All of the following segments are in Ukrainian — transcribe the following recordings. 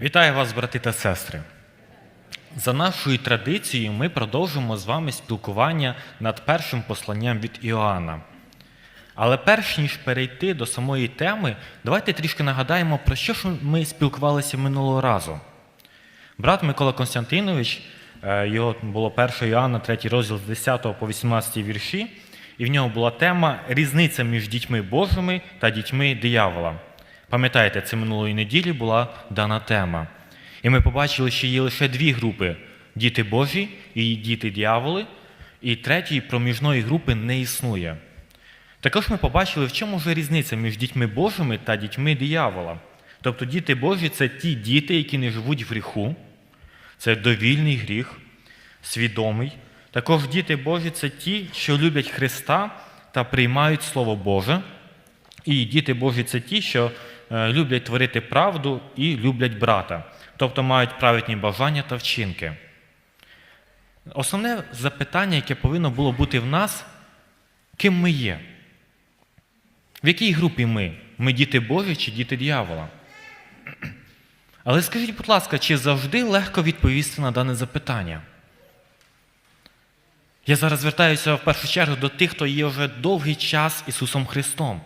Вітаю вас, брати та сестри. За нашою традицією ми продовжимо з вами спілкування над першим посланням від Іоанна. Але перш ніж перейти до самої теми, давайте трішки нагадаємо, про що ж ми спілкувалися минулого разу. Брат Микола Константинович, е, його було 1 Іоанна, 3 розділ з 10 по 18 вірші, і в нього була тема Різниця між дітьми Божими та дітьми диявола. Пам'ятаєте, це минулої неділі була дана тема. І ми побачили, що є лише дві групи: діти Божі і діти дияволи, і третьої проміжної групи не існує. Також ми побачили, в чому ж різниця між дітьми Божими та дітьми диявола. Тобто діти Божі це ті діти, які не живуть в гріху, це довільний гріх, свідомий. Також діти Божі це ті, що люблять Христа та приймають Слово Боже. І діти Божі це ті, що люблять творити правду і люблять брата, тобто мають праведні бажання та вчинки. Основне запитання, яке повинно було бути в нас, ким ми є? В якій групі ми? Ми діти Божі чи діти диявола? Але скажіть, будь ласка, чи завжди легко відповісти на дане запитання? Я зараз звертаюся в першу чергу до тих, хто є вже довгий час Ісусом Христом.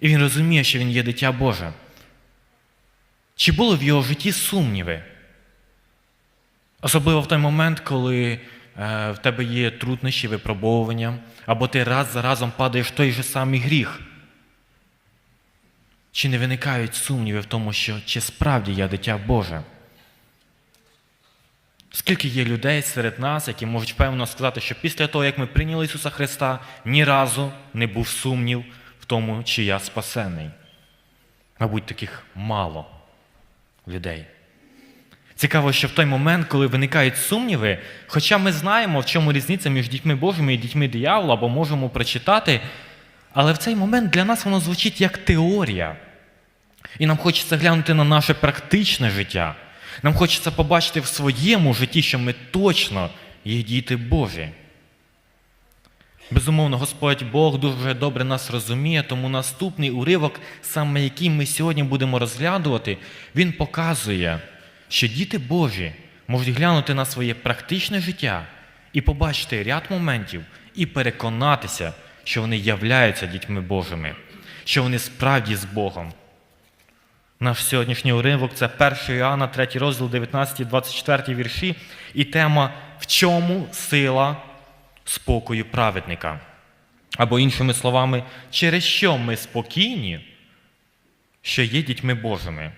І Він розуміє, що Він є дитя Боже. Чи було в його житті сумніви? Особливо в той момент, коли е, в тебе є труднощі, випробовування, або ти раз за разом падаєш в той же самий гріх. Чи не виникають сумніви в тому, що чи справді я дитя Боже? Скільки є людей серед нас, які можуть певно сказати, що після того, як ми прийняли Ісуса Христа, ні разу не був сумнів тому, чи я спасений? Мабуть, таких мало людей. Цікаво, що в той момент, коли виникають сумніви, хоча ми знаємо, в чому різниця між дітьми Божими і дітьми диявола, або можемо прочитати, але в цей момент для нас воно звучить як теорія. І нам хочеться глянути на наше практичне життя. Нам хочеться побачити в своєму житті, що ми точно є діти Божі. Безумовно, Господь Бог дуже добре нас розуміє, тому наступний уривок, саме який ми сьогодні будемо розглядувати, він показує, що діти Божі можуть глянути на своє практичне життя і побачити ряд моментів і переконатися, що вони являються дітьми Божими, що вони справді з Богом. Наш сьогоднішній уривок це 1 Іоанна, 3 розділ, 19, 24 вірші, і тема В чому сила спокою праведника? Або іншими словами, через що ми спокійні, що є дітьми Божими.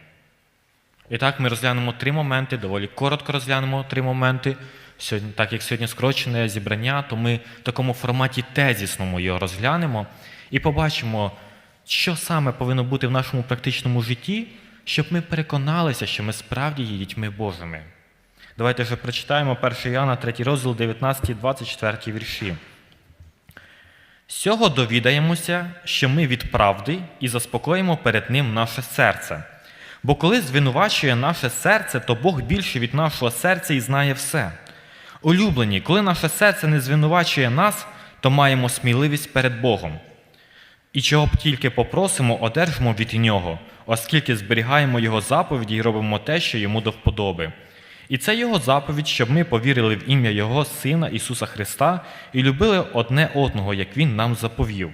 І так ми розглянемо три моменти, доволі коротко розглянемо три моменти. Сьогодні, так як сьогодні скорочене зібрання, то ми в такому форматі тезісному його розглянемо і побачимо, що саме повинно бути в нашому практичному житті, щоб ми переконалися, що ми справді є дітьми Божими. Давайте вже прочитаємо 1 Іоанна, 3 розділ, 19, 24 вірші. З цього довідаємося, що ми від правди і заспокоїмо перед Ним наше серце. Бо коли звинувачує наше серце, то Бог більше від нашого серця і знає все. Улюблені, коли наше серце не звинувачує нас, то маємо сміливість перед Богом. І чого б тільки попросимо, одержимо від нього, оскільки зберігаємо Його заповіді і робимо те, що йому до вподоби. І це Його заповідь, щоб ми повірили в ім'я Його Сина Ісуса Христа і любили одне одного, як Він нам заповів.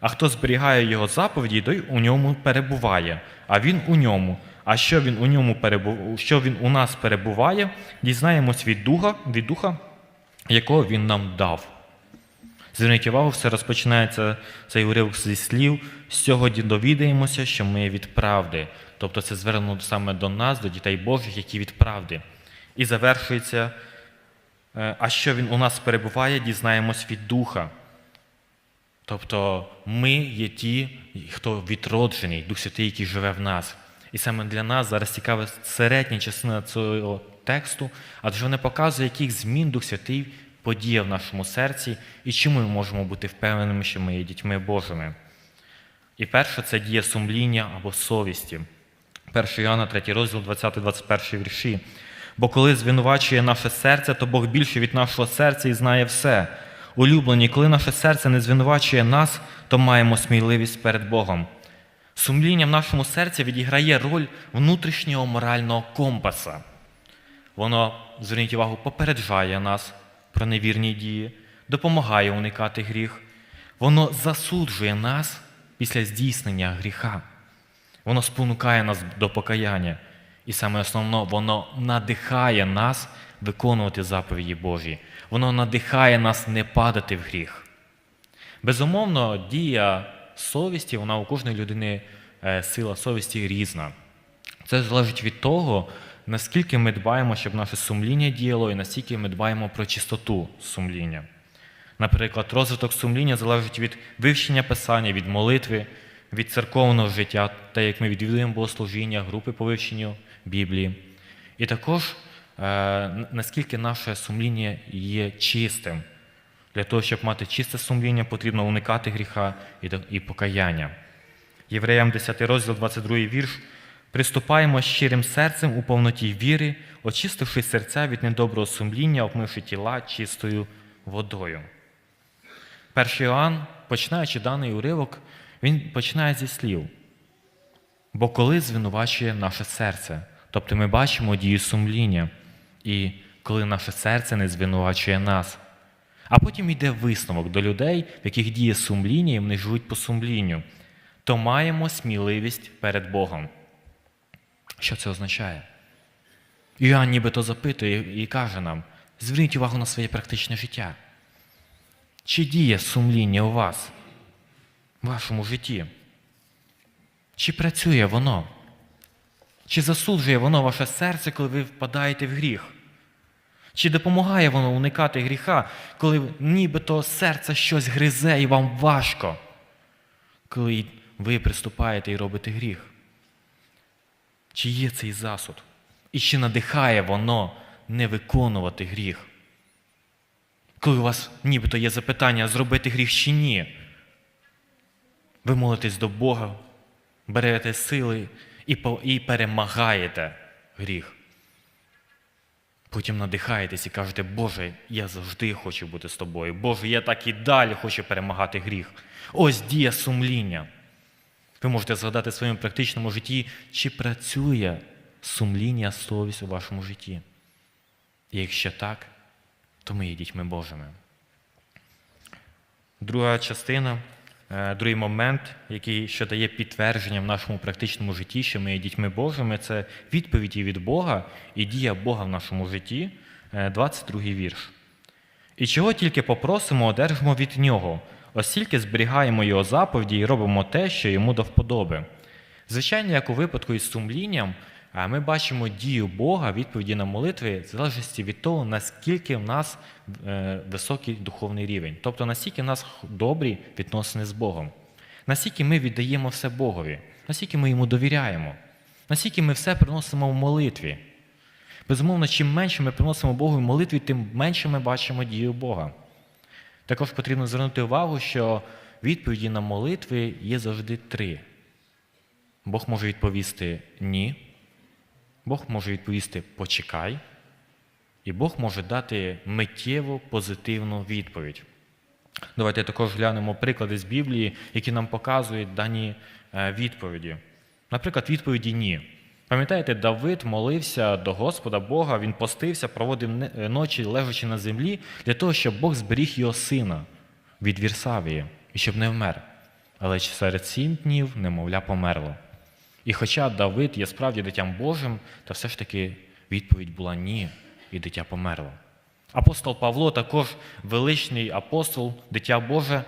А хто зберігає Його заповіді, той у ньому перебуває, а Він у ньому. А що він у ньому перебу... що він у нас перебуває, дізнаємось від Духа, від Духа, якого Він нам дав. Зверніть увагу, все розпочинається цей уривок зі слів. Цього довідаємося, що ми від правди. Тобто це звернено саме до нас, до дітей Божих, які від правди. І завершується, е, а що він у нас перебуває, дізнаємось від Духа. Тобто ми є ті, хто відроджений, Дух Святий, який живе в нас. І саме для нас зараз цікава середня частина цього тексту, адже вона показує, яких змін Дух Святий подіє в нашому серці і чому ми можемо бути впевненими, що ми є дітьми Божими. І перше це дія сумління або совісті. 1 Іоанна, 3 розділ, 20-21 вірші. Бо коли звинувачує наше серце, то Бог більше від нашого серця і знає все. Улюблені, коли наше серце не звинувачує нас, то маємо сміливість перед Богом. Сумління в нашому серці відіграє роль внутрішнього морального компаса. Воно, зверніть увагу, попереджає нас про невірні дії, допомагає уникати гріх. Воно засуджує нас після здійснення гріха. Воно спонукає нас до покаяння. І саме основне, воно надихає нас виконувати заповіді Божі. Воно надихає нас не падати в гріх. Безумовно, дія совісті, вона у кожної людини е, сила совісті різна. Це залежить від того, наскільки ми дбаємо, щоб наше сумління діяло, і наскільки ми дбаємо про чистоту сумління. Наприклад, розвиток сумління залежить від вивчення писання, від молитви, від церковного життя, те, як ми відвідуємо богослужіння, групи по вивченню Біблії. І також е, наскільки наше сумління є чистим. Для того, щоб мати чисте сумління, потрібно уникати гріха і, покаяння. Євреям 10 розділ, 22 вірш. Приступаємо щирим серцем у повноті віри, очистивши серця від недоброго сумління, обмивши тіла чистою водою. Перший Іоанн, починаючи даний уривок, він починає зі слів. Бо коли звинувачує наше серце, тобто ми бачимо дію сумління, і коли наше серце не звинувачує нас. А потім йде висновок до людей, в яких діє сумління, і вони живуть по сумлінню, то маємо сміливість перед Богом. Що це означає? Іоанн нібито запитує і каже нам: зверніть увагу на своє практичне життя. Чи діє сумління у вас, в вашому житті? Чи працює воно? Чи засуджує воно ваше серце, коли ви впадаєте в гріх? Чи допомагає воно уникати гріха, коли нібито серце щось гризе і вам важко, коли ви приступаєте і робите гріх? Чи є цей засуд? І чи надихає воно не виконувати гріх? Коли у вас нібито є запитання, зробити гріх чи ні, ви молитесь до Бога, берете сили і, перемагаєте гріх. Потім надихаєтесь і кажете, Боже, я завжди хочу бути з тобою. Боже, я так і далі хочу перемагати гріх. Ось дія сумління. Ви можете згадати в своєму практичному житті, чи працює сумління, совість у вашому житті. І якщо так, то ми є дітьми Божими. Друга частина, другий момент, який що дає підтвердження в нашому практичному житті, що ми є дітьми Божими, це відповіді від Бога і дія Бога в нашому житті, е, 22 вірш. І чого тільки попросимо, одержимо від нього, оскільки зберігаємо його заповіді і робимо те, що йому до вподоби. Звичайно, як у випадку із сумлінням, ми бачимо дію Бога, відповіді на молитви, в залежності від того, наскільки в нас е, високий духовний рівень, тобто наскільки в нас добрі відносини з Богом, наскільки ми віддаємо все Богові, наскільки ми йому довіряємо, наскільки ми все приносимо в молитві. Безумовно, чим менше ми приносимо Богу в молитві, тим менше ми бачимо дію Бога. Також потрібно звернути увагу, що відповіді на молитви є завжди три. Бог може відповісти ні, Бог може відповісти почекай, і Бог може дати миттєву позитивну відповідь. Давайте також глянемо приклади з Біблії, які нам показують дані е, відповіді. Наприклад, відповіді ні. Пам'ятаєте, Давид молився до Господа Бога, він постився, проводив е, ночі, лежачи на землі, для того, щоб Бог зберіг його сина від Вірсавії і щоб не вмер. Але серед сім днів немовля померло. І хоча Давид є справді дитям Божим, та все ж таки відповідь була ні, і дитя померло. Апостол Павло також величний апостол, дитя Боже,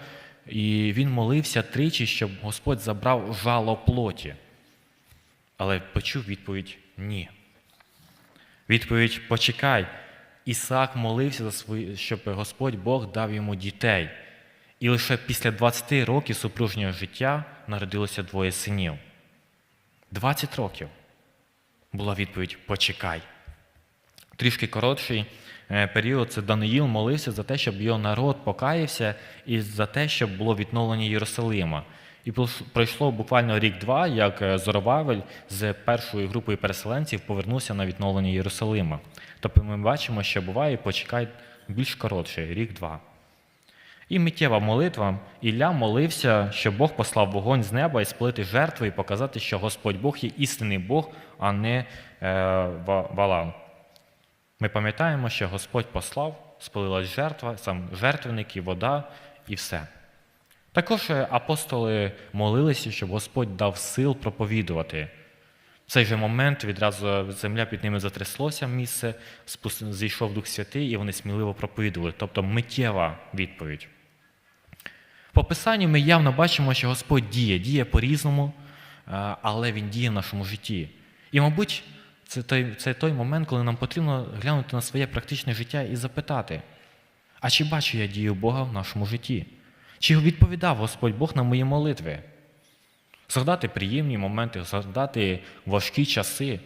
і він молився тричі, щоб Господь забрав жало плоті. Але почув відповідь ні. Відповідь почекай. Ісаак молився, за свої, щоб Господь Бог дав йому дітей. І лише після 20 років супружнього життя народилося двоє синів. 20 років була відповідь почекай. Трішки коротший е, період це Даниїл молився за те, щоб його народ покаявся і за те, щоб було відновлення Єрусалима. І пройшло буквально рік-два, як е, Зоровавель з першою групою переселенців повернувся на відновлення Єрусалима. Тобто ми бачимо, що буває почекай більш коротше, рік-два. І миттєва молитва. Ілля молився, щоб Бог послав вогонь з неба і сплити жертву і показати, що Господь Бог є істинний Бог, а не е, Валам. Ми пам'ятаємо, що Господь послав, спалилась жертва, сам жертвенник і вода, і все. Також е, апостоли молилися, щоб Господь дав сил проповідувати. В цей же момент відразу земля під ними затряслося місце, зійшов Дух Святий, і вони сміливо проповідували. Тобто миттєва відповідь. По Писанню ми явно бачимо, що Господь діє, діє по-різному, е, але Він діє в нашому житті. І, мабуть, це той, це той момент, коли нам потрібно глянути на своє практичне життя і запитати: а чи бачу я дію Бога в нашому житті? Чи відповідав Господь Бог на мої молитви? Згадати приємні моменти, згадати важкі часи,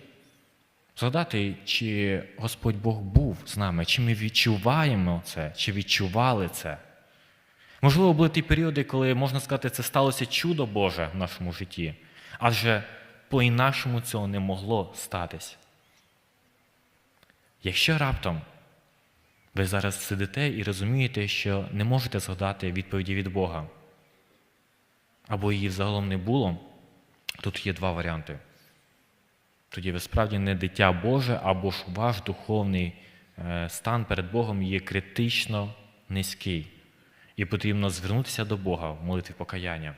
згадати, чи Господь Бог був з нами, чи ми відчуваємо це, чи відчували це. Можливо, були ті періоди, коли, можна сказати, це сталося чудо Боже в нашому житті, адже по-інакшому цього не могло статись. Якщо раптом ви зараз сидите і розумієте, що не можете згадати відповіді від Бога, або її взагалом не було, тут є два варіанти. Тоді ви справді не дитя Боже, або ж ваш духовний е, стан перед Богом є критично низький. І потрібно звернутися до Бога в молитві покаяння.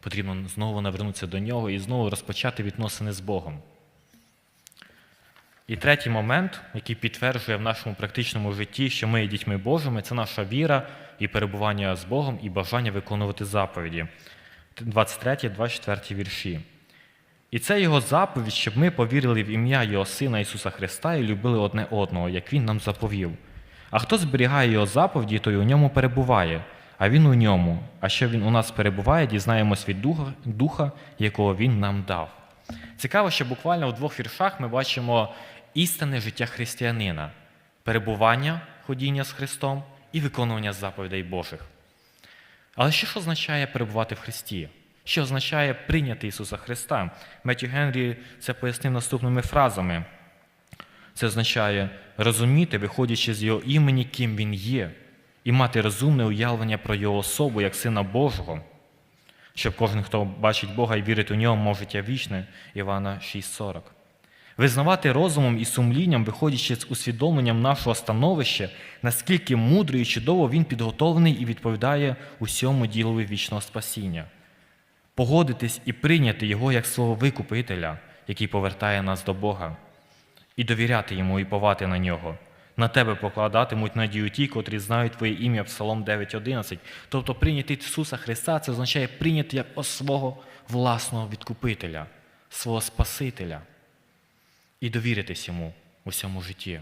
Потрібно знову навернутися до нього і знову розпочати відносини з Богом. І третій момент, який підтверджує в нашому практичному житті, що ми є дітьми Божими, це наша віра і перебування з Богом, і бажання виконувати заповіді. 23-24 вірші. І це його заповідь, щоб ми повірили в ім'я Його Сина Ісуса Христа і любили одне одного, як Він нам заповів. А хто зберігає його заповіді, той у ньому перебуває, а він у ньому. А що він у нас перебуває, дізнаємось від духа, духа, якого він нам дав. Цікаво, що буквально в двох віршах ми бачимо істинне життя християнина, перебування, ходіння з Христом і виконування заповідей Божих. Але що ж означає перебувати в Христі? Що означає прийняти Ісуса Христа? Меттю Генрі це пояснив наступними фразами. Це означає розуміти, виходячи з Його імені, ким Він є, і мати розумне уявлення про Його особу як Сина Божого, щоб кожен, хто бачить Бога і вірить у нього, мав життя вічне, Івана 6,40. Визнавати розумом і сумлінням, виходячи з усвідомленням нашого становища, наскільки мудро і чудово він підготовлений і відповідає усьому ділові вічного спасіння. Погодитись і прийняти Його як свого викупителя, який повертає нас до Бога, і довіряти йому і повати на нього. На тебе покладатимуть надію ті, котрі знають Твоє ім'я Псалом 9.11. Тобто прийняти Ісуса Христа це означає прийняти як свого власного відкупителя, свого Спасителя і довіритись йому у всьому житті.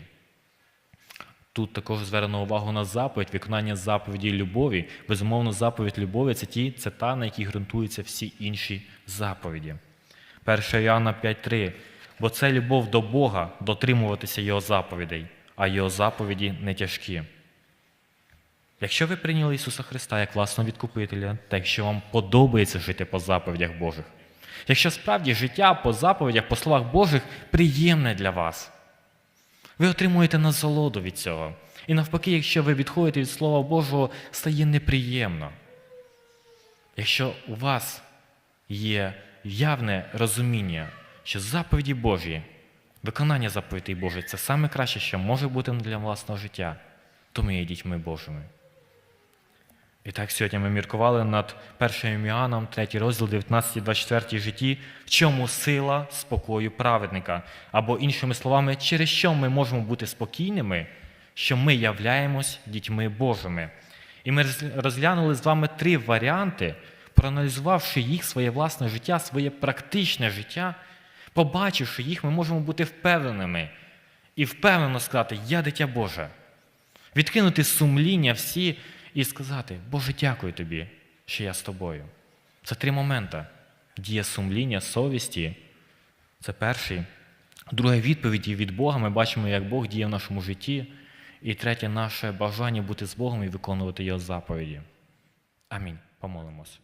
Тут також звернено увагу на заповідь, виконання заповіді любові. Безумовно, заповідь любові це ті, це та, на якій ґрунтуються всі інші заповіді. 1 Іоанна 5.3. Бо це любов до Бога дотримуватися Його заповідей, а Його заповіді не тяжкі. Якщо ви прийняли Ісуса Христа як власного відкупителя, та якщо вам подобається жити по заповідях Божих, якщо справді життя по заповідях, по словах Божих приємне для вас, ви отримуєте насолоду від цього. І навпаки, якщо ви відходите від Слова Божого, стає неприємно. Якщо у вас є явне розуміння, що заповіді Божі, виконання заповідей Божих це саме краще, що може бути для власного життя, то ми є дітьми Божими. І так сьогодні ми міркували над першим Іоанном, 3 розділ 19-24 житті, в чому сила спокою праведника. Або, іншими словами, через що ми можемо бути спокійними, що ми являємось дітьми Божими. І ми розглянули з вами три варіанти, проаналізувавши їх, своє власне життя, своє практичне життя, побачивши їх, ми можемо бути впевненими і впевнено сказати, я дитя Боже. Відкинути сумління всі і сказати, Боже, дякую тобі, що я з тобою. Це три моменти. Дія сумління, совісті. Це перший. Друге відповіді від Бога. Ми бачимо, як Бог діє в нашому житті. І третє наше бажання бути з Богом і виконувати Його заповіді. Амінь. Помолимось.